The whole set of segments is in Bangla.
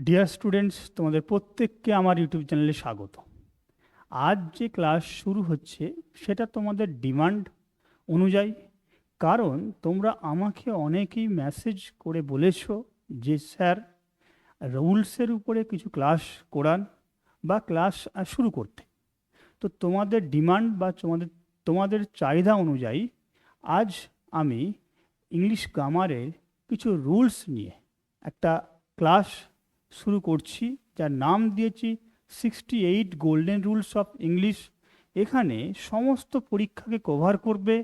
ডিয়ার স্টুডেন্টস তোমাদের প্রত্যেককে আমার ইউটিউব চ্যানেলে স্বাগত। আজ যে ক্লাস শুরু হচ্ছে, সেটা তোমাদের ডিমান্ড অনুযায়ী। কারণ তোমরা আমাকে অনেকেই মেসেজ করে বলেছ যে, স্যার রুলসের উপরে কিছু ক্লাস করান বা ক্লাস শুরু করতে। তো তোমাদের ডিমান্ড বা তোমাদের তোমাদের চাহিদা অনুযায়ী আজ আমি ইংলিশ গ্রামারের কিছু রুলস নিয়ে একটা ক্লাস শুরু করছি, যার নাম দিয়েছি sixty eight golden rules of English এখানে সমস্ত পরীক্ষাকে কভার করবে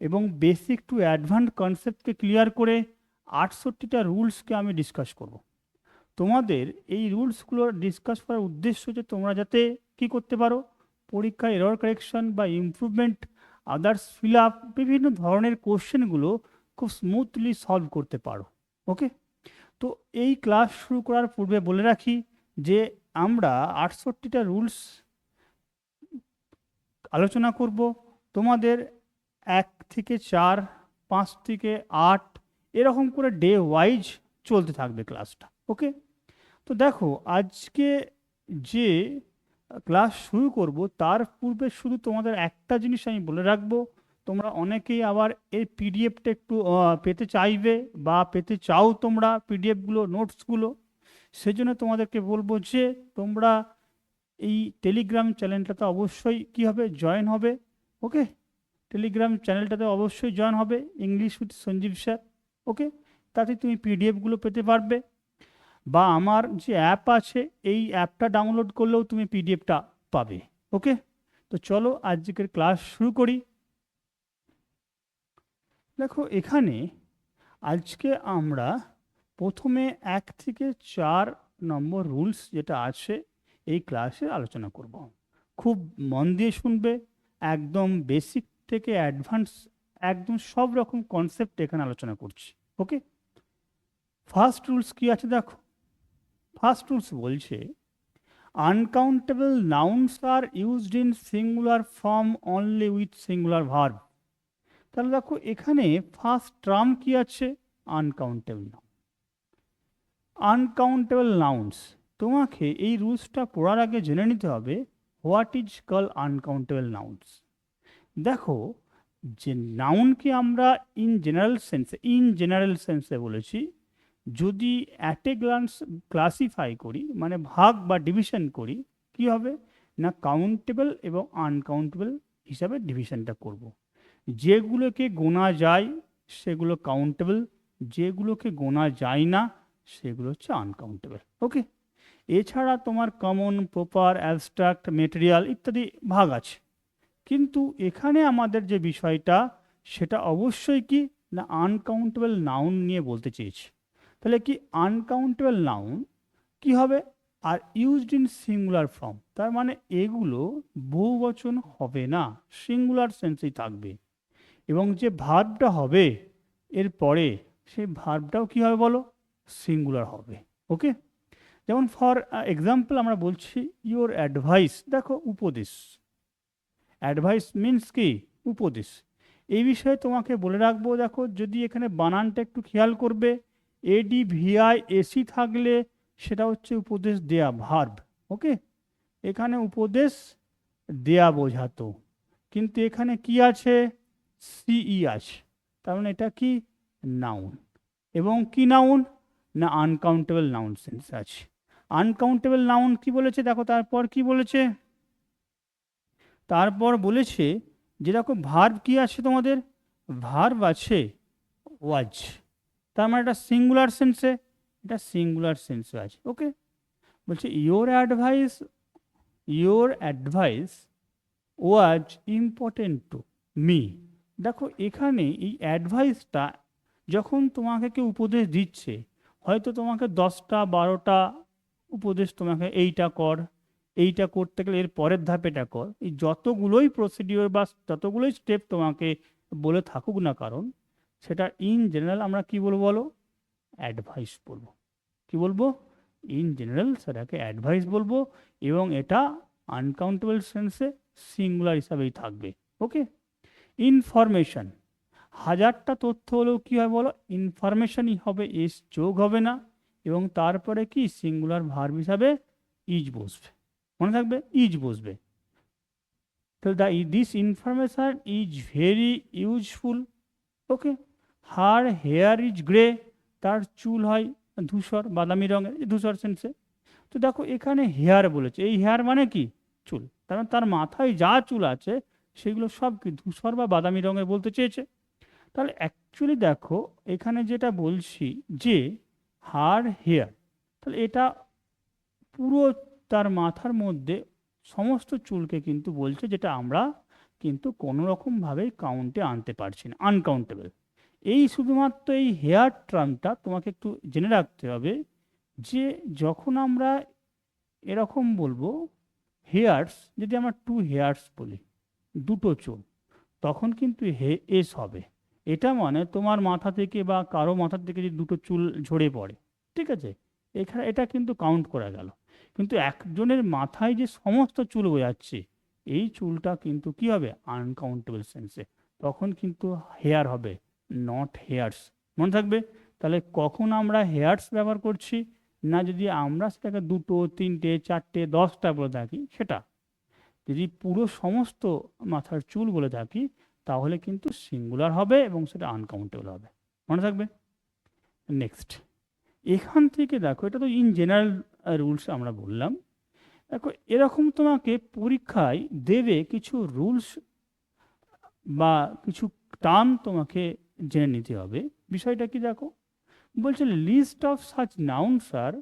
এবং বেসিক টু অ্যাডভান্স কনসেপ্টকে ক্লিয়ার করে আটষট্টিটা রুলসকে আমি ডিসকাস করব। তোমাদের এই রুলসগুলো ডিসকাস করার উদ্দেশ্য যে তোমরা যাতে কি করতে পারো? পরীক্ষায় এরর কারেকশন বা ইমপ্রুভমেন্ট আদার্স ফিল আপ বিভিন্ন ধরনের কোশ্চেনগুলো খুব স্মুথলি সলভ করতে পারো। ওকে তো এই ক্লাস শুরু করার পূর্বে বলে রাখি যে আমরা আটষট্টিটা রুলস আলোচনা করব। তোমাদের এক থেকে চার, পাঁচ থেকে আট, এরকম করে ডে ওয়াইজ চলতে থাকবে ক্লাসটা ওকে তো দেখো, আজকে যে ক্লাস শুরু করব, তার পূর্বে শুধু তোমাদের একটা জিনিস আমি বলে রাখব। তোমরা অনেকেই আবার এই পিডিএফটা একটু পেতে চাইবে বা পেতে চাও তোমরা পিডিএফগুলো নোটসগুলো। সেজন্য তোমাদেরকে বলব যে, তোমরা এই টেলিগ্রাম চ্যানেলটাতে অবশ্যই কি হবে? জয়েন হবে, ওকে? টেলিগ্রাম চ্যানেলটাতে অবশ্যই জয়েন হবে English with Sanjeev sir, okay? তাতে তুমি পিডিএফগুলো পেতে পারবে। বা আমার যে অ্যাপ আছে, এই অ্যাপটা ডাউনলোড করলেও তুমি পিডিএফটা পাবে, ওকে? তো চলো আজকের ক্লাস শুরু করি। দেখো, এখানে আজকে আমরা প্রথমে এক থেকে চার নম্বর রুলস যেটা আছে, এই ক্লাসে আলোচনা করব। খুব মন দিয়ে শুনবে, একদম বেসিক থেকে অ্যাডভান্স, একদম সব রকম কনসেপ্ট এখানে আলোচনা করছি, ওকে? ফার্স্ট রুলস কি আছে দেখো? ফার্স্ট রুলস বলছে, uncountable nouns are used in singular form only with singular verb. তাহলে দেখো এখানে ফার্স্ট টার্ম কি আছে? আনকাউন্টেবল নাউন আনকাউন্টেবল নাউন্স তোমাকে এই রুলসটা পড়ার আগে জেনে নিতে হবে what is call uncountable nouns দেখো, যে নাউনকে আমরা ইন জেনারেল সেন্সে ইন জেনারেল সেন্সে বলেছি, যদি অ্যাট এ গ্লান্স ক্লাসিফাই করি মানে ভাগ বা ডিভিশন করি, কি হবে? না কাউন্টেবল এবং আনকাউন্টেবল হিসাবে ডিভিশনটা করব। যেগুলোকে গোনা যায় সেগুলো কাউন্টেবল যেগুলোকে গোনা যায় না সেগুলো হচ্ছে আনকাউন্টেবল ওকে এছাড়া তোমার কমন প্রপার অ্যাবস্ট্রাক্ট মেটেরিয়াল ইত্যাদি ভাগ আছে। কিন্তু এখানে আমাদের যে বিষয়টা, সেটা অবশ্যই কি? না আনকাউন্টেবল নাউন নিয়ে বলতে চেয়েছি। তাহলে কি আনকাউন্টেবল নাউন কি হবে? Are used in singular form তার মানে এগুলো বহুবচন হবে না সিঙ্গুলার সেন্সেই থাকবে। এবং যে ভার্বটা হবে, এর পরে সেই ভার্বটাও কি হবে বলো? সিঙ্গুলার হবে ওকে যেমন ফর এক্সাম্পল আমরা বলছি ইওর অ্যাডভাইস দেখো উপদেশ। অ্যাডভাইস মিন্স কি? উপদেশ। এই বিষয়ে তোমাকে বলে রাখব, দেখো, যদি এখানে বানানটা একটু খেয়াল করবে এডি ভিআই এসি থাকলে সেটা হচ্ছে উপদেশ দেয়া ভার্ব ওকে এখানে উপদেশ দেয়া বোঝাতো। কিন্তু এখানে কি আছে? সিই আছে তার মানে এটা কি? নাউন এবং কি নাউন না আনকাউন্টেবল নাউন সেন্স আছে। আনকাউন্টেবল নাউন কি বলেছে? দেখো, তারপর কি বলেছে? তারপর বলেছে যে, দেখো ভার্ব কি আছে তোমাদের? ভার্ব আছে ওয়াজ তার মানে এটা সিঙ্গুলার সেন্সে এটা সিঙ্গুলার সেন্সে আছে। ওকে বলছে your advice your advice was important to me দেখো, এখানে এই অ্যাডভাইসটা যখন তোমাকে কেউ উপদেশ দিচ্ছে, হয়তো তোমাকে দশটা, বারোটা উপদেশ তোমাকে এইটা কর, এইটা করতে গেলে এর পরের ধাপ এটা কর। এই যতগুলোই প্রসিডিওর বা যতগুলোই স্টেপ তোমাকে বলে থাকুক না কারণ, সেটা ইন জেনারেল আমরা কি বলব বলো? অ্যাডভাইস বলব। কি বলব? ইন জেনারেল সেটাকে অ্যাডভাইস বলব এবং এটা আনকাউন্টেবল সেন্সে সিঙ্গুলার হিসাবেই থাকবে। Okay information. হাজারটা তথ্য হলেও কী হয় বলো? ইনফরমেশনই হবে, এস যোগ হবে না, এবং তারপরে কি? সিঙ্গুলার ভার্ব হিসাবে ইজ বসবে। মনে থাকবে? ইজ বসবে। তো the this information is very useful. Okay? Her hair is grey, তার চুল হয় ধূসর, বাদামি রঙের ধূসর সেন্সে তো দেখো, এখানে হেয়ার বলেছে। এই হেয়ার মানে কি? চুল। তার মানে তার মাথায় যা চুল আছে সেগুলো সব কি ধূসর বা বাদামি রঙের বলতে চেয়েছে? তাহলে অ্যাকচুয়ালি দেখো, এখানে যেটা বলছি যে হার হেয়ার তাহলে এটা পুরো তার মাথার মধ্যে সমস্ত চুলকে কিন্তু বলছে যেটা আমরা কিন্তু কোনো রকমভাবেই কাউন্টে আনতে পারছি না আনকাউন্টেবল এই শুধুমাত্র এই হেয়ার ট্রামটা তোমাকে একটু জেনে রাখতে হবে যে যখন আমরা এরকম বলব হেয়ার্স যদি আমরা টু হেয়ার্স বলি দুটো চুল। তখন কিন্তু হে, এস হবে। এটা মানে তোমার মাথা থেকে বা কারও মাথা থেকে যদি দুটো চুল ঝরে পড়ে, ঠিক আছে? এখানে এটা কিন্তু কাউন্ট করা গেল। কিন্তু একজনের মাথায় যে সমস্ত চুল বোঝাচ্ছে, এই চুলটা কিন্তু কি হবে? আনকাউন্টেবল সেন্সে তখন কিন্তু হেয়ার হবে নট হেয়ার্স মনে থাকবে? তাহলে কখন আমরা হেয়ার্স ব্যবহার করছি? না যদি আমরা সেটাকে দুটো, তিনটে, চারটে, দশটা বলে থাকি, সেটা। যদি পুরো সমস্ত মাথার চুল বলে থাকি, তাহলে কিন্তু সিঙ্গুলার হবে এবং সেটা আনকাউন্টেবল হবে। মনে থাকবে? নেক্সট এখান থেকে দেখো, এটা তো ইন জেনারেল রুলস আমরা বললাম। দেখো, এরকম তোমাকে পরীক্ষায় দেবে কিছু রুলস বা কিছু টার্ম তোমাকে জেনে নিতে হবে। বিষয়টা কি দেখো? বলছে list of such nouns are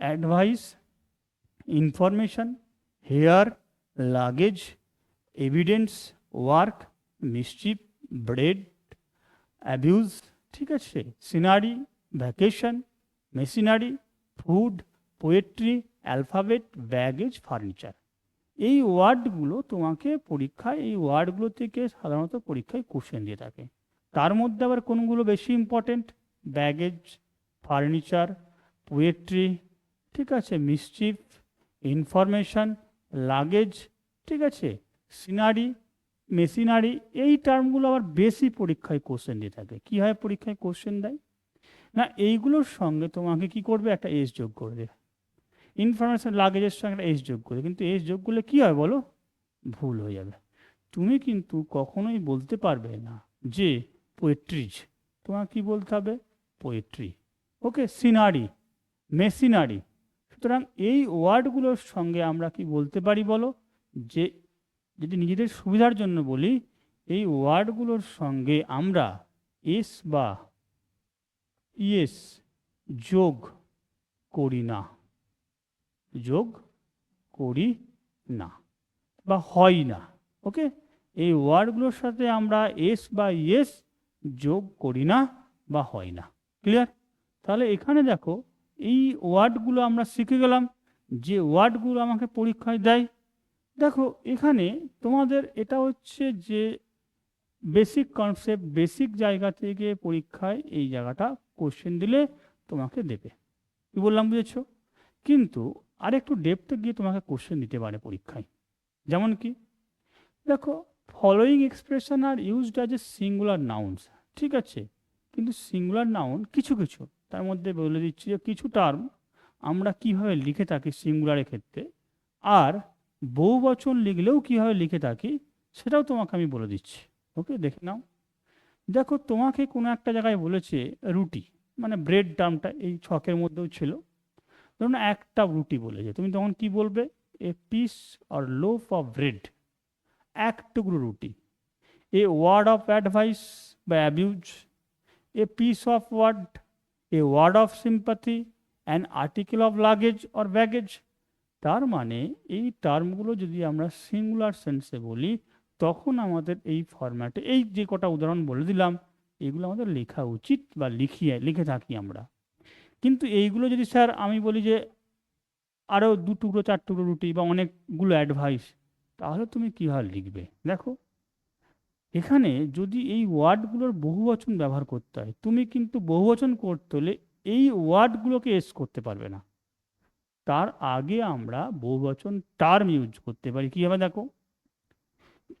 advice information hair luggage evidence work mischief bread abuse ঠিক আছে? Scenery vacation machinery food poetry alphabet baggage furniture এই ওয়ার্ডগুলো তোমাকে পরীক্ষায়, এই ওয়ার্ডগুলো থেকে সাধারণত পরীক্ষায় কোশ্চেন দিয়ে থাকে। তার মধ্যে আবার কোনগুলো বেশি ইম্পর্টেন্ট ব্যাগেজ ফার্নিচার পোয়েট্রি ঠিক আছে? মিসচিফ ইনফরমেশন লাগেজ ঠিক আছে? সিনারি মেশিনারি এই টার্মগুলো আবার বেশি পরীক্ষায় কোশ্চেন দিয়ে থাকে। কী হয় পরীক্ষায় কোশ্চেন দেয়? না, এইগুলোর সঙ্গে তোমাকে কি করবে? একটা এস যোগ করবে ইনফরমেশন লাগেজের সঙ্গে একটা এজ যোগ করবে কিন্তু এস যোগ করলে কী হয় বলো? ভুল হয়ে যাবে। তুমি কিন্তু কখনোই বলতে পারবে না যে পোয়েট্রিজ তোমার কি বলতে হবে? পোয়েট্রি ওকে সিনারি মেশিনারি সুতরাং এই ওয়ার্ডগুলোর সঙ্গে আমরা কি বলতে পারি বলো? যে, যদি নিজেদের সুবিধার জন্য বলি, এই ওয়ার্ডগুলোর সঙ্গে আমরা এস বা ইয়েস যোগ করি না। যোগ করি না বা হয় না, ওকে? এই ওয়ার্ডগুলোর সাথে আমরা এস বা ইয়েস যোগ করি না বা হয় না। ক্লিয়ার? তাহলে এখানে দেখো এই ওয়ার্ডগুলো আমরা শিখে গেলাম, যে ওয়ার্ডগুলো আমাকে পরীক্ষায় দেয়। দেখো, এখানে তোমাদের এটা হচ্ছে যে বেসিক কনসেপ্ট বেসিক জায়গা থেকে পরীক্ষায় এই জায়গাটা কোশ্চেন দিলে তোমাকে দেবে। কি বললাম, বুঝেছ? কিন্তু আর একটু ডেপথে গিয়ে তোমাকে কোশ্চেন দিতে পারে পরীক্ষায়। যেমন কি, দেখো following expression are used as a singular nouns ঠিক আছে? কিন্তু সিঙ্গুলার নাউন কিছু কিছু। তার মধ্যে বলে দিচ্ছি যে কিছু টার্ম আমরা কীভাবে লিখে থাকি সিঙ্গুলারের ক্ষেত্রে, আর বহু বচন লিখলেও কীভাবে লিখে থাকি সেটাও তোমাকে আমি বলে দিচ্ছি। ওকে দেখে নাও। দেখো, তোমাকে কোনো একটা জায়গায় বলেছে রুটি মানে ব্রেড টার্মটা এই ছকের মধ্যেও ছিল। ধরুন একটা রুটি বলেছে, তুমি তখন কি বলবে? A piece or loaf of bread এক টুকরো রুটি। এ ওয়ার্ড অফ অ্যাডভাইস বা abuse a piece of word a word of sympathy an article of luggage or baggage তার মানে এই টার্মগুলো যদি আমরা সিঙ্গুলার সেন্সে বলি, তখন আমাদের এই ফরম্যাটে এই যে কটা উদাহরণ বলে দিলাম, এগুলো আমাদের লেখা উচিত বা লিখিয়ে, লিখে থাকি আমরা। কিন্তু এইগুলো যদি স্যার আমি বলি যে আরও দু টুকরো, চার টুকরো রুটি বা অনেকগুলো অ্যাডভাইস তাহলে তুমি কীভাবে লিখবে? দেখো এখানে যদি এই ওয়ার্ডগুলোর বহুবচন ব্যবহার করতে হয়, তুমি কিন্তু বহুবচন করতে হলে এই ওয়ার্ডগুলোকে এস করতে পারবে না। তার আগে আমরা বহুবচন টার্ম ইউজ করতে পারি। কীভাবে দেখো?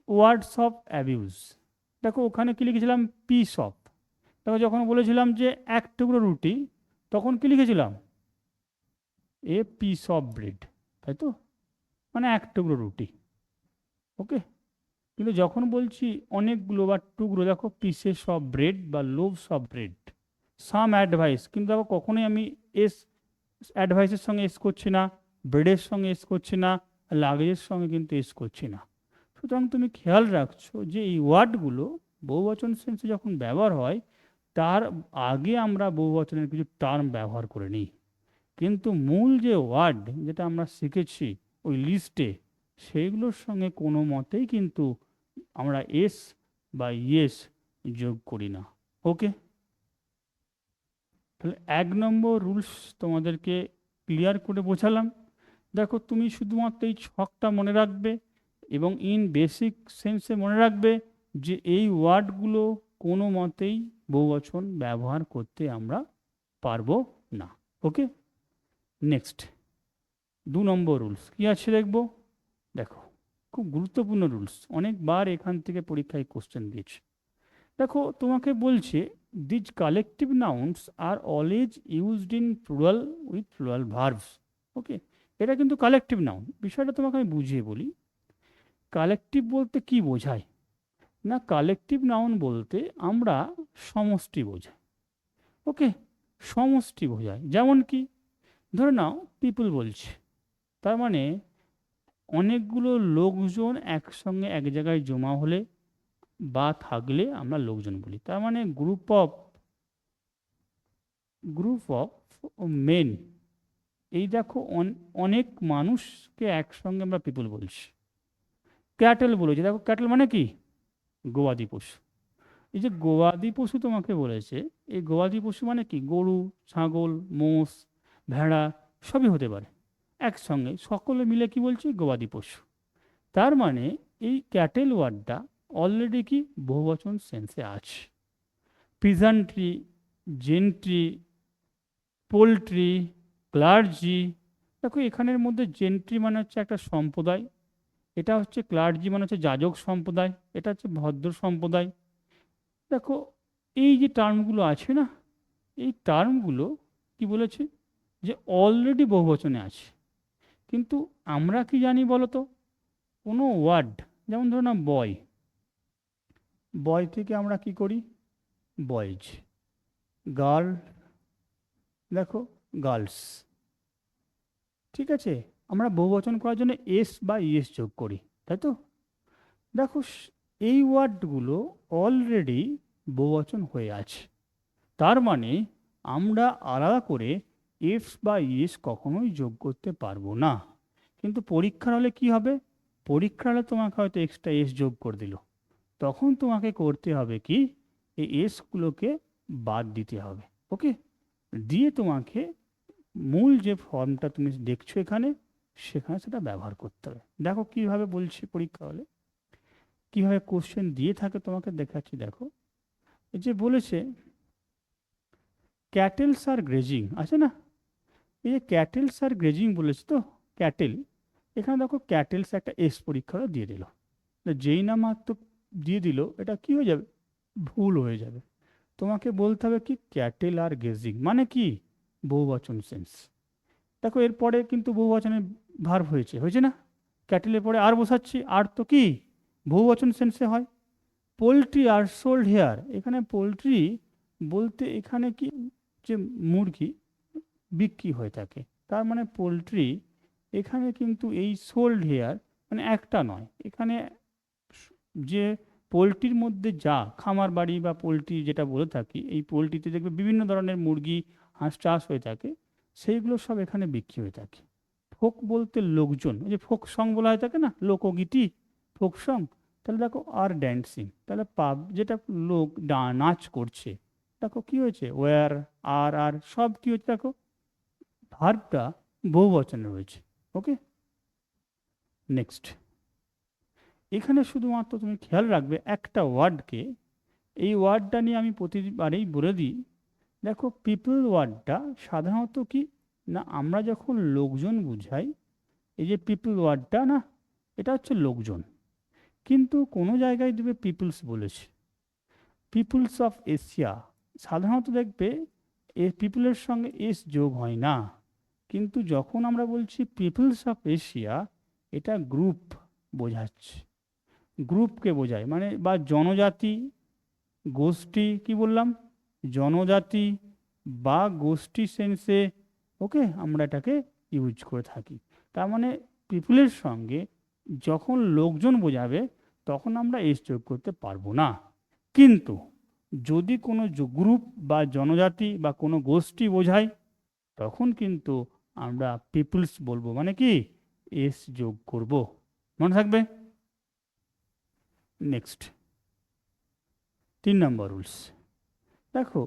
Words of abuse. দেখো, ওখানে কি লিখেছিলাম? Piece of. দেখো, যখন বলেছিলাম যে এক টুকরো রুটি, তখন কি লিখেছিলাম? এ পিস অফ ব্রেড, তাই তো? মানে এক টুকরো রুটি। ওকে? কিন্তু যখন বলছি অনেকগুলো বা টুকরো, দেখো পিসেস অফ ব্রেড বা loaves of bread some advice কিন্তু দেখো কখনোই আমি এস অ্যাডভাইসের সঙ্গে এস করছি না ব্রেডের সঙ্গে এস করছি না লাগেজের সঙ্গে কিন্তু এস করছি না। সুতরাং তুমি খেয়াল রাখছো যে এই ওয়ার্ডগুলো বহুবচন সেন্সে যখন ব্যবহার হয়, তার আগে আমরা বহুবচনের কিছু টার্ম ব্যবহার করে নিই। কিন্তু মূল যে ওয়ার্ড যেটা আমরা শিখেছি ওই লিস্টে সেইগুলোর সঙ্গে কোনো মতেই কিন্তু আমরা এস বা ইয়েস যোগ করি না। ওকে? তাহলে এক নম্বর রুলস তোমাদেরকে ক্লিয়ার করে বোঝালাম। দেখো, তুমি শুধুমাত্র এই ছকটা মনে রাখবে এবং ইন বেসিক সেন্সে মনে রাখবে যে এই ওয়ার্ডগুলো কোনো মতেই বহুবচন ব্যবহার করতে আমরা পারব না। ওকে? নেক্সট। দু নম্বর রুলস কী আছে দেখব? দেখো খুব গুরুত্বপূর্ণ রুলস অনেকবার এখান থেকে পরীক্ষায় কোশ্চেন দিয়েছে। দেখো, তোমাকে বলছে these collective nouns are always used in plural with plural verbs okay এটা কিন্তু কালেকটিভ নাউন বিষয়টা তোমাকে আমি বুঝিয়ে বলি। কালেকটিভ বলতে কি বোঝায়? না কালেকটিভ নাউন বলতে আমরা সমষ্টি বোঝাই। ওকে সমষ্টি বোঝায়। যেমন কি? ধরে নাও পিপুল বলছে। তার মানে অনেকগুলো লোকজন একসঙ্গে এক জায়গায় জমা হলে বা থাকলে আমরা লোকজন বলি। তার মানে group of group of men এই দেখো অনেক মানুষকে একসঙ্গে আমরা পিপুল বলছি। ক্যাটেল বলেছি দেখো ক্যাটেল মানে কি? গবাদি পশু। এই যে গবাদি পশু তোমাকে বলেছে, এই গবাদি পশু মানে কি? গরু, ছাগল, মোষ, ভেড়া, সবই হতে পারে। একসঙ্গে। সকলে মিলে কি বলছি? গবাদি পশু। তার মানে এই ক্যাটেল ওয়ার্ডটা অলরেডি কি বহুবচন সেন্সে আছে। পিজান্ট্রি জেন্ট্রি পোলট্রি ক্লার্জি, দেখো এখানের মধ্যে জেন্ট্রি মানে হচ্ছে একটা সম্প্রদায়, এটা হচ্ছে ক্লার্জি মানে হচ্ছে যাজক সম্প্রদায়, এটা হচ্ছে ভদ্র সম্প্রদায়। দেখো এই যে টার্মগুলো আছে না, এই টার্মগুলো কি বলেছে? যে অলরেডি বহুবচনে আছে। কিন্তু আমরা কি জানি বলো তো কোনো ওয়ার্ড যেমন ধরো না বয় বয় থেকে আমরা কি করি? বয়েজ গার্ল দেখো গার্লস ঠিক আছে? আমরা বহুবচন করার জন্য এস বা ইএস যোগ করি, তাই তো? দেখো, এই ওয়ার্ডগুলো অলরেডি বহুবচন হয়ে আছে। তার মানে আমরা আলাদা করে এফ বা ইএস কখনোই যোগ করতে পারব না। কিন্তু পরীক্ষার হলে কি হবে? পরীক্ষার হলে তোমাকে হয়তো এক্সট্রা এস যোগ করে দিল। তখন তোমাকে করতে হবে কি? এই এসগুলোকে বাদ দিতে হবে। ওকে দিয়ে তোমাকে মূল যে ফর্মটা তুমি দেখছ এখানে, সেখানে সেটা ব্যবহার করতে হবে। দেখো কীভাবে বলছি পরীক্ষা হলে। কীভাবে কোশ্চেন দিয়ে থাকে তোমাকে দেখাচ্ছি, দেখো। যে বলেছে ক্যাটেলস আর গ্রেজিং আছে না? এই যে ক্যাটেলস আর গ্রেজিং বলেছে তো, ক্যাটেল, এখানে দেখো ক্যাটেলস একটা এস পরীক্ষাটা দিয়ে দিল। যেই না মাত্র দিয়ে দিল, এটা কি হয়ে যাবে? ভুল হয়ে যাবে। তোমাকে বলতে হবে কি, ক্যাটেল আর গেজিং মানে কি? বহুবচন সেন্স। দেখো এরপরে কিন্তু বহুবচনের ভার্ব হয়েছে হয়েছে না? ক্যাটেলের পরে আর বসাচ্ছি, আর তো কি? বহুবচন সেন্সে হয়। পোলট্রি আর সোল্ড হেয়ার, এখানে পোলট্রি বলতে এখানে কি যে মুরগি বিক্রি হয়ে থাকে। তার মানে পোলট্রি এখানে কিন্তু এই সোল্ড হেয়ার মানে একটা নয়। এখানে যে পোলট্রির মধ্যে যা খামার বাড়ি বা পোলট্রি যেটা বলে থাকি, এই পোলট্রিতে দেখবে বিভিন্ন ধরনের মুরগি, হাঁস চাষ হয়ে থাকে, সেইগুলো সব এখানে বিক্রি হয়ে থাকে। ফোক বলতে লোকজন যে ফোক সং বলা হয়ে থাকে না, লোকগীতি, ফোক সং, তাহলে দেখো আর ড্যান্সিং, তাহলে পাব, যেটা লোক ডা- নাচ করছে, দেখো কি হয়েছে? ওয়ার, আর আর, সব কি হচ্ছে দেখো? ভার্বটা বহু বচনে রয়েছে। ওকে নেক্সট এখানে শুধুমাত্র তুমি খেয়াল রাখবে একটা ওয়ার্ডকে। এই ওয়ার্ডটা নিয়ে আমি প্রতিবারেই বলে দিই, দেখো পিপল ওয়ার্ডটা সাধারণত কি? না, আমরা যখন লোকজন বুঝাই, এই যে পিপল ওয়ার্ডটা না, এটা হচ্ছে লোকজন। কিন্তু কোনো জায়গায় দেবে পিপলস বলেছে। পিপলস অফ এশিয়া, সাধারণত দেখবে এ পিপলের সঙ্গে এস যোগ হয় না। কিন্তু যখন আমরা বলছি পিপলস অফ এশিয়া, এটা গ্রুপ বোঝাচ্ছে। গ্রুপকে বোঝায়? মানে বা জনজাতি গোষ্ঠী, কি বললাম? জনজাতি বা গোষ্ঠী সেন্সে ওকে, আমরা এটাকে ইউজ করে থাকি। তার মানে পিপলের সঙ্গে যখন লোকজন বোঝাবে, তখন আমরা এস যোগ করতে পারব না। কিন্তু যদি কোনো গ্রুপ বা জনজাতি বা কোনো গোষ্ঠী বোঝায়, তখন কিন্তু আমরা পিপলস বলব মানে কি? এস যোগ করব। মনে থাকবে? নেক্সট। তিন নম্বর রুলস। দেখো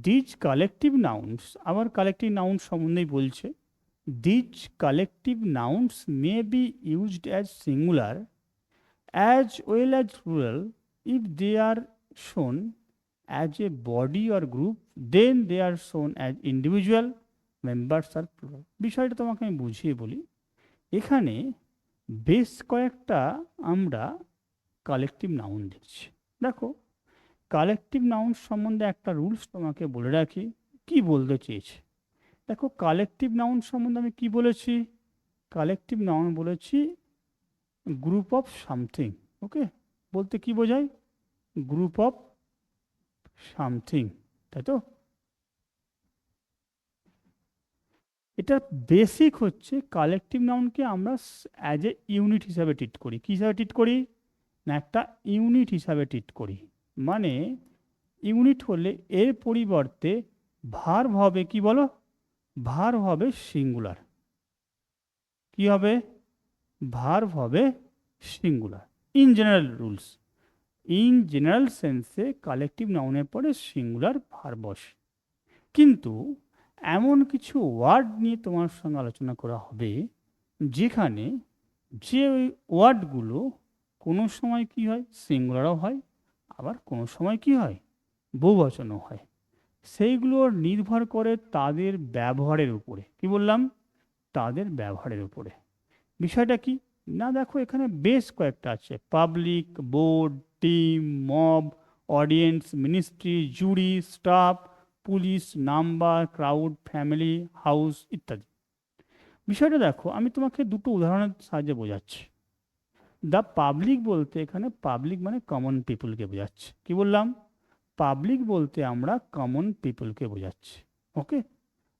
দিজ কালেকটিভ নাউন্স আবার কালেকটিভ নাউন্স সম্বন্ধেই বলছে these collective nouns may be used as singular as well as plural if they are shown as a body or group then they are shown as individual members are plural বিষয়টা তোমাকে আমি বুঝিয়ে বলি। এখানে বেশ কয়েকটা আমরা কালেকটিভ নাউন দেখছি। দেখো কালেকটিভ নাউন সম্বন্ধে একটা রুলস তোমাকে বলে রাখি। কি বলতে চেয়েছে? দেখো কালেকটিভ নাউন সম্বন্ধে আমি কি বলেছি? কালেকটিভ নাউন বলেছি গ্রুপ অফ সামথিং ওকে বলতে কি বোঝায়? গ্রুপ অফ সামথিং তাই তো? এটা বেসিক হচ্ছে কালেকটিভ নাউনকে আমরা অ্যাজ এ ইউনিট হিসাবে ট্রিট করি। কী হিসাবে ট্রিট করি? না, একটা ইউনিট হিসাবে ট্রিট করি। মানে ইউনিট হলে এর পরিবর্তে ভার হবে কি বলো? ভার হবে সিঙ্গুলার কি হবে? ভার হবে singular in general rules in general সেন্সে কালেকটিভ নাউনের পরে সিঙ্গুলার ভার বসে। কিন্তু এমন কিছু ওয়ার্ড নিয়ে তোমার সঙ্গে আলোচনা করা হবে, যেখানে যে ওই ওয়ার্ডগুলো কোনো সময় কি হয়? সিঙ্গুলারও হয়, আবার কোনো সময় কি হয়? বহুবচনও হয়। সেইগুলো নির্ভর করে তাদের ব্যবহারের উপরে। কি বললাম? তাদের ব্যবহারের উপরে। বিষয়টা কি? না, দেখো, এখানে বেশ কয়েকটা আছে। Public board team mob audience ministry jury staff police, number, crowd, family, house ইত্যাদি। বিষয়টা দেখো, আমি তোমাকে দুটো উদাহরণের সাহায্যে বোঝাচ্ছি। দ্য পাবলিক বলতে এখানে পাবলিক মানে কমন পিপুলকে বোঝাচ্ছে। কি বললাম? পাবলিক বলতে আমরা কমন পিপুলকে বোঝাচ্ছি। ওকে?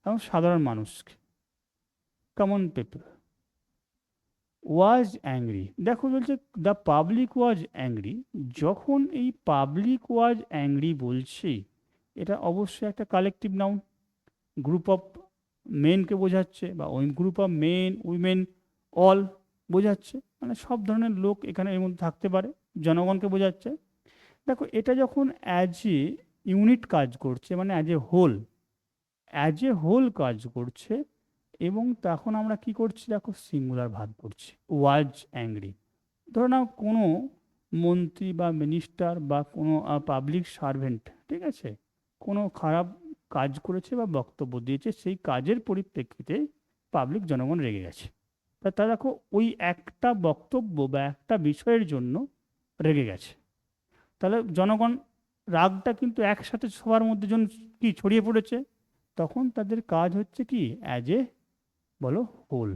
এবং সাধারণ মানুষকে। Common people. Was angry. দেখো বলছে, দ্য পাবলিক ওয়াজ অ্যাংরি। যখন এই পাবলিক ওয়াজ অ্যাংরি বলছি এটা অবশ্যই একটা কালেকটিভ নাউন গ্রুপ অফ মেনকে বোঝাচ্ছে বা ওই group of men women all বোঝাচ্ছে। মানে সব ধরনের লোক এখানে এর মধ্যে থাকতে পারে, জনগণকে বোঝাচ্ছে। দেখো, এটা যখন অ্যাজ এ ইউনিট কাজ করছে মানে as a whole as a whole কাজ করছে এবং তখন আমরা কি করছি? দেখো সিঙ্গুলার ভাগ করছি ওয়াজ অ্যাংরি ধরো না কোনো মন্ত্রী বা মিনিস্টার বা কোনো পাবলিক সার্ভেন্ট ঠিক আছে? কোনো খারাপ কাজ করেছে বা বক্তব্য দিয়েছে, সেই কাজের পরিপ্রেক্ষিতে পাবলিক জনগণ রেগে গেছে। তা তা দেখো, ওই একটা বক্তব্য বা একটা বিষয়ের জন্য রেগে গেছে। তাহলে জনগণ রাগটা কিন্তু একসাথে সবার মধ্যে জন কি ছড়িয়ে পড়েছে, তখন তাদের কাজ হচ্ছে কি? অ্যাজ এ বলো হোল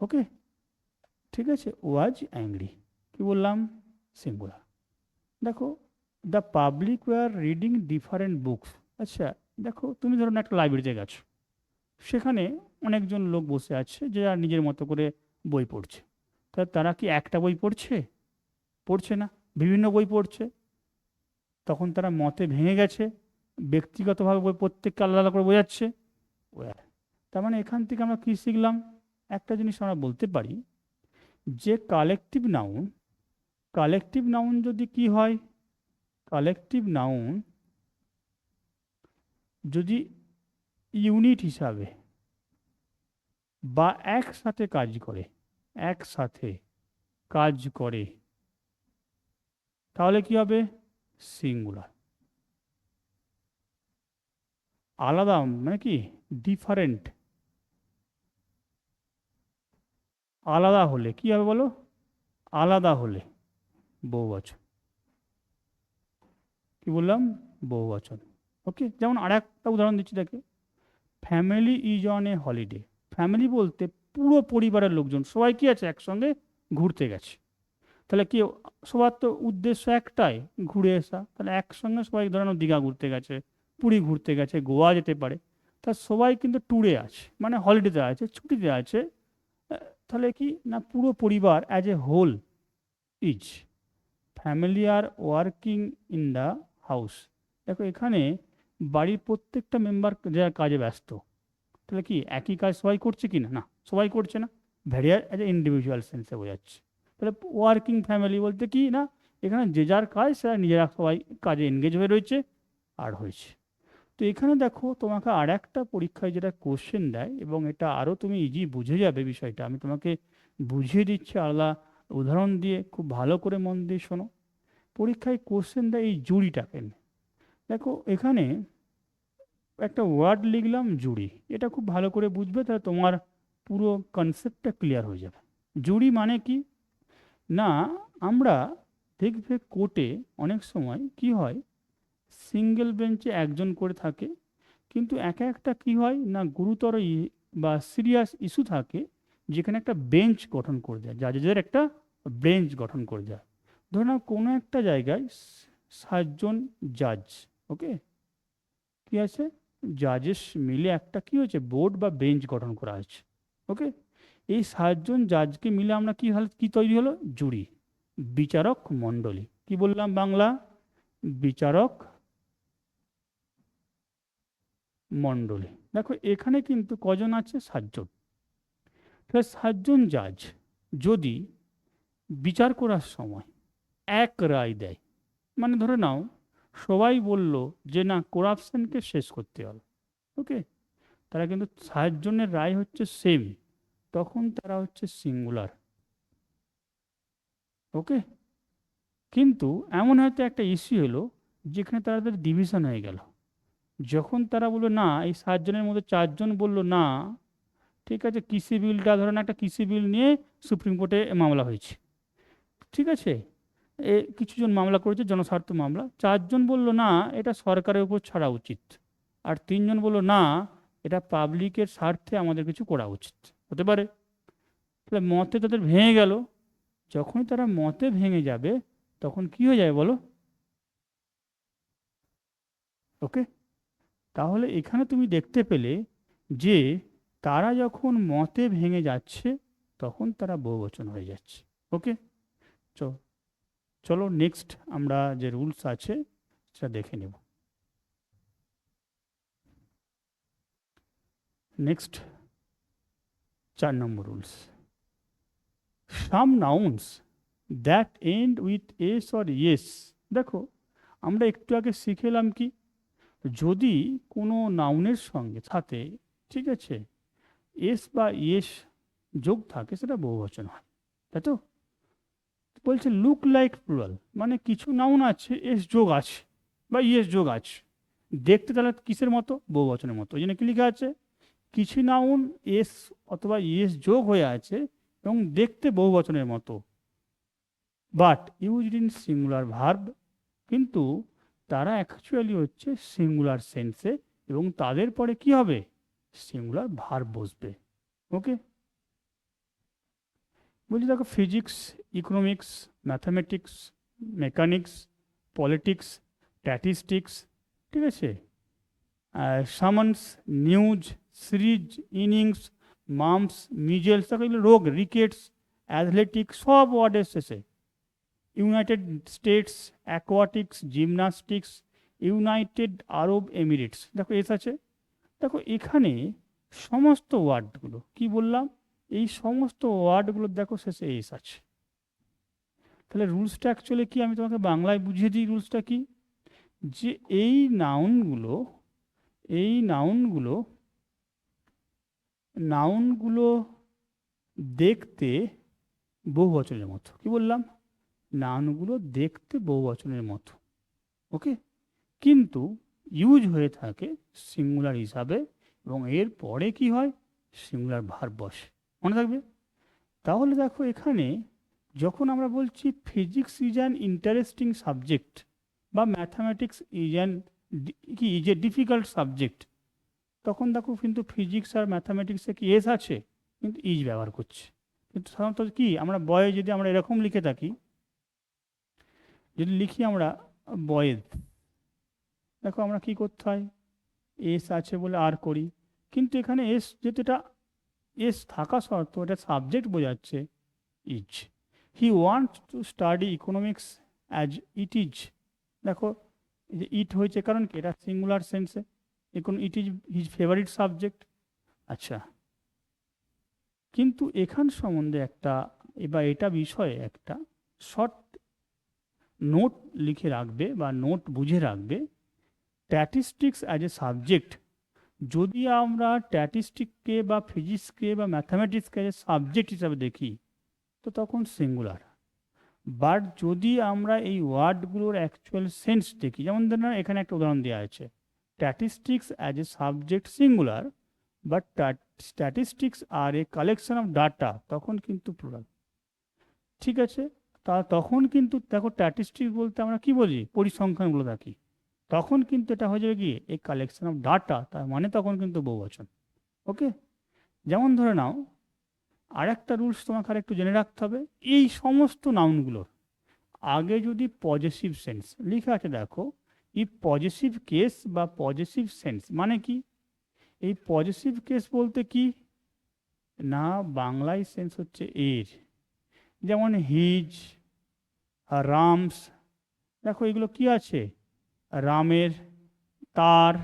ওকে ঠিক আছে? ওয়াজ অ্যাংরি কি বললাম? সিঙ্গুলার দেখো the public were reading different books আচ্ছা দেখো, তুমি ধরুন একটা লাইব্রেরিতে গেছো। সেখানে অনেকজন লোক বসে আছে যারা নিজের মতো করে বই পড়ছে। তা তারা কি একটা বই পড়ছে? পড়ছে না, বিভিন্ন বই পড়ছে। তখন তারা মতে ভেঙে গেছে, ব্যক্তিগতভাবে বই প্রত্যেককে আলাদা আলাদা করে বোঝাচ্ছে। ওয়ার তার মানে এখান থেকে আমরা কী শিখলাম? একটা জিনিস আমরা বলতে পারি যে কালেকটিভ নাউন কালেকটিভ নাউন যদি কি হয় কালেকটিভ নাউন যদি ইউনিট হিসাবে বা একসাথে কাজ করে, একসাথে কাজ করে, তাহলে কি হবে? সিঙ্গুলার আলাদা মানে কি? ডিফারেন্ট আলাদা হলে কি হবে বলো? আলাদা হলে বহুবচন। কি বললাম? বহু বহুবচন। ওকে যেমন আর একটা উদাহরণ দিচ্ছি, দেখে। Family is on a holiday family বলতে পুরো পরিবারের লোকজন, সবাই কি আছে? একসঙ্গে ঘুরতে গেছে। তাহলে কি সবার তো উদ্দেশ্য একটাই, ঘুরে আসা। তাহলে একসঙ্গে সবাই ধরেন দীঘা ঘুরতে গেছে, পুরী ঘুরতে গেছে, গোয়া যেতে পারে। তা সবাই কিন্তু ট্যুরে আছে মানে হলিডেতে আছে, ছুটিতে আছে। তাহলে কি না পুরো পরিবার as a whole is family are working in the house. দেখো, এখানে বাড়ির প্রত্যেকটা মেম্বার যারা কাজে ব্যস্ত, তাহলে কি একই কাজ সবাই করছে কি না? না, সবাই করছে না। ভ্যারিয়ার অ্যাজ এ ইন্ডিভিজুয়াল সেন্সে বোঝাচ্ছে। তাহলে ওয়ার্কিং ফ্যামিলি বলতে কি না, এখানে যে যার কাজ, সেটা নিজেরা সবাই কাজে এনগেজ হয়ে রয়েছে আর হয়েছে। তো এখানে দেখো, তোমাকে আর একটা পরীক্ষায় যেটা কোশ্চেন দেয়, এবং এটা আরও তুমি ইজি বুঝে যাবে বিষয়টা। আমি তোমাকে বুঝিয়ে দিচ্ছি, আলাদা উদাহরণ দিয়ে, খুব ভালো করে মন দিয়ে শোনো। পরীক্ষায় কোশ্চেন দেয় এই জুড়িটাকে। দেখো, এখানে একটা ওয়ার্ড লিখলাম, জুড়ি। এটা খুব ভালো করে বুঝবে, তাহলে তোমার পুরো কনসেপ্টটা ক্লিয়ার হয়ে যাবে। জুড়ি মানে কি? না, আমরা দেখবে কোর্টে অনেক সময় কি হয়? সিঙ্গেল বেঞ্চে একজন করে থাকে, কিন্তু একা একটা কি হয়? না, গুরুতর বা সিরিয়াস ইস্যু থাকে, যেখানে একটা বেঞ্চ গঠন করে দেয় জাজেদের একটা বেঞ্চ গঠন করে দেয়। ধরে নাও কোনো একটা জায়গায় সাতজন জাজ ওকে কি আছে? জাজেস মিলে একটা কি হয়েছে? বোর্ড বা বেঞ্চ গঠন করা হয়েছে ওকে এই সাতজন জাজকে মিলে আমরা কি হল কি তৈরি হলো? জুরি বিচারক মণ্ডলী। কি বললাম বাংলা? বিচারক মণ্ডলী। দেখো, এখানে কিন্তু কজন আছে? সাতজন। তাহলে সাতজন জাজ যদি বিচার করার সময় এক রায় দেয়। মানে ধরে নাও, সবাই বলল যে না করাপশনকে শেষ করতে হবে। ওকে তারা কিন্তু সাতজনের রায় হচ্ছে সেম তখন তারা হচ্ছে সিঙ্গুলার ওকে কিন্তু এমন হয়তো একটা ইস্যু হলো, যেখানে তাদের ডিভিশন হয়ে গেল। যখন তারা বলল, না, এই সাতজনের মধ্যে চারজন বলল, না, ঠিক আছে, কৃষি বিলটা ধরেন একটা কৃষি বিল নিয়ে সুপ্রিম কোর্টে মামলা হয়েছে। ঠিক আছে? এ কিছুজন মামলা করেছে, জনস্বার্থ মামলা। চারজন বলল, না, এটা সরকারের উপর ছাড়া উচিত। আর তিনজন বলল, না, এটা পাবলিকের স্বার্থে আমাদের কিছু করা উচিত। হতে পারে। তাহলে মতে তাদের ভেঙে গেল। যখনই তারা মতে ভেঙে যাবে, তখন কি হয়ে যায় বলো? ওকে? তাহলে এখানে তুমি দেখতে পেলে যে তারা যখন মতে ভেঙে যাচ্ছে, তখন তারা বহুবচন হয়ে যাচ্ছে। ওকে? চ চলো নেক্সট আমরা যে রুলস আছে, সেটা দেখে নেব। নেক্সট চার নম্বর rules some nouns that end with S or yes দেখো, আমরা একটু আগে শিখেলাম কি? যদি কোনো নাউনের সঙ্গে সাথে, ঠিক আছে এস বা ইয়েস যোগ থাকে, সেটা বহুবচন হয়, তাই তো? বলছে লুক লাইক প্লুরাল মানে কিছু নাউন আছে এস যোগ আছে, বা ইয়েস যোগ আছে। দেখতে তাহলে কিসের মতো? বহুবচনের মতো। ওই জন্য কি লেখা আছে? কিছু নাউন এস অথবা ইয়েস যোগ হয়ে আছে এবং দেখতে বহু বহুবচনের মতো। But used in singular verb কিন্তু তারা অ্যাকচুয়ালি হচ্ছে সিঙ্গুলার সেন্সে এবং তাদের পরে কি হবে? সিঙ্গুলার ভার্ব বসবে। ওকে বলছি, দেখো physics economics mathematics mechanics politics statistics ঠিক আছে? Summons news series innings mumps measles দেখো এগুলো রোগ রিকেটস অ্যাথলেটিক্স সব ওয়ার্ডের শেষে। United States aquatics gymnastics United Arab Emirates দেখো এস আছে? দেখো এখানে সমস্ত ওয়ার্ডগুলো কি বললাম? এই সমস্ত ওয়ার্ডগুলো দেখো শেষে এস আছে। তাহলে রুলসটা অ্যাকচুয়ালি কি? আমি তোমাকে বাংলায় বুঝিয়ে দিই রুলসটা কি? যে এই নাউনগুলো এই নাউনগুলো নাউনগুলো দেখতে বহু বচনের মতো। কি বললাম? নাউনগুলো দেখতে বহু বচনের মতো। ওকে কিন্তু ইউজ হয়ে থাকে সিঙ্গুলার হিসাবে এবং এর পরে কি হয়? সিঙ্গুলার ভার বসে। মনে থাকবে? তাহলে দেখো এখানে যখন আমরা বলছি physics is an interesting subject বা ম্যাথামেটিক্স ইজ অ্যান কি ইজ এ ডিফিকাল্ট সাবজেক্ট তখন দেখো কিন্তু ফিজিক্স আর ম্যাথামেটিক্সে কি এস আছে? কিন্তু ইজ ব্যবহার করছে। কিন্তু সাধারণত কি, আমরা বয়ে যদি আমরা এরকম লিখে থাকি, যদি লিখি আমরা বয়েদ দেখো আমরা কি করতে হয়? এস আছে বলে আর করি। কিন্তু এখানে এস এটা এস থাকা সত্ত্বেও এটা সাবজেক্ট বোঝাচ্ছে is he want to study economics as it is দেখো যে ইট হয়েছে কারণ কি? এটা সিঙ্গুলার সেন্সে এখন it is his favourite subject আচ্ছা। কিন্তু এখান সম্বন্ধে একটা, এবার এটা বিষয়ে একটা শর্ট নোট লিখে রাখবে বা নোট বুঝে রাখবে। স্ট্যাটিস্টিক্স অ্যাজ এ সাবজেক্ট যদি আমরা স্ট্যাটিস্টিককে বা ফিজিক্সকে বা ম্যাথামেটিক্সকে সাবজেক্ট হিসাবে দেখি, তো তখন সিঙ্গুলার বাট যদি আমরা এই ওয়ার্ডগুলোর অ্যাকচুয়াল সেন্স দেখি, যেমন ধরুন এখানে একটা উদাহরণ দেওয়া আছে statistics as a subject singular but statistics are a collection of data তখন কিন্তু প্লুরাল ঠিক আছে? তা তখন কিন্তু দেখো স্ট্যাটিস্টিক্স বলতে আমরা কি বলি পরিসংখ্যানগুলো থাকি তখন কিন্তু এটা হয়ে যাবে কি? এই কালেকশন অফ ডাটা তার মানে তখন কিন্তু বহুবচন। ওকে যেমন ধরে নাও আর একটা রুলস তোমাকে আর একটু জেনে রাখতে হবে। এই সমস্ত নাউনগুলোর আগে যদি পজিটিভ সেন্স লেখা আছে দেখো, এই পজিটিভ কেস বা পজিটিভ সেন্স মানে কি? এই পজিটিভ কেস বলতে কি? না, বাংলায় সেন্স হচ্ছে এর। যেমন হিজ, রামস, দেখো এগুলো কি আছে? রামের, তার,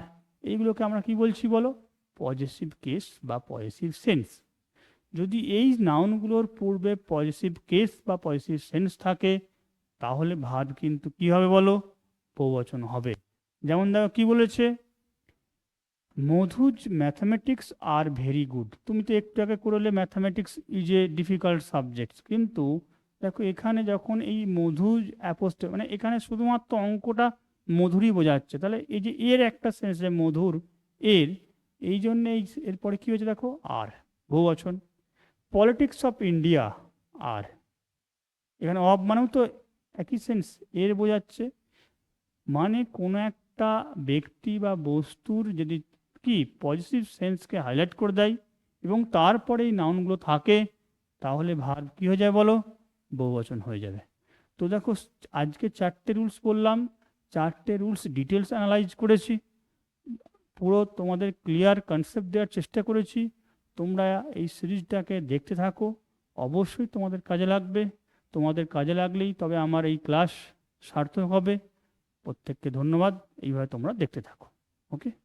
এইগুলোকে আমরা কি বলছি বলো? পজিটিভ কেস বা পজিটিভ সেন্স যদি এই নাউনগুলোর পূর্বে পজিটিভ কেস বা পজিটিভ সেন্স থাকে, তাহলে ভাত কিন্তু কি হবে বলো? প্রবচন হবে। যেমন দেখো কি বলেছে? মধুজ ম্যাথামেটিক্স আর ভেরি গুড তুমি তো একটু আগে করলে mathematics is a difficult subject কিন্তু দেখো এখানে যখন এই মধুজ অ্যাপোস্ট মানে এখানে শুধুমাত্র অঙ্কটা মধুরই বোঝাচ্ছে। তাহলে এই যে এর একটা সেন্স যে মধুর, এর, এই জন্য এই এরপরে কী হয়েছে দেখো? আর, বহুবচন। Politics of India are. এখানে অফ মানেও তো একই সেন্স এর বোঝাচ্ছে মানে কোনো একটা ব্যক্তি বা বস্তুর যদি কি পজিটিভ সেন্সকে হাইলাইট করে দেয় এবং তারপরে এই নাউনগুলো থাকে, তাহলে ভার কী হয়ে যায় বলো? বহুবচন হয়ে যাবে। তো দেখো, আজকে চারটে রুলস বললাম। চারটে রুলস ডিটেলস অ্যানালাইজ করেছি। পুরো তোমাদের ক্লিয়ার কনসেপ্ট দেওয়ার চেষ্টা করেছি। তোমরা এই সিরিজটাকে দেখতে থাকো। অবশ্যই তোমাদের কাজে লাগবে। তোমাদের কাজে লাগলেই তবে আমার এই ক্লাস সার্থক হবে। প্রত্যেককে ধন্যবাদ। এইভাবে তোমরা দেখতে থাকো। ওকে?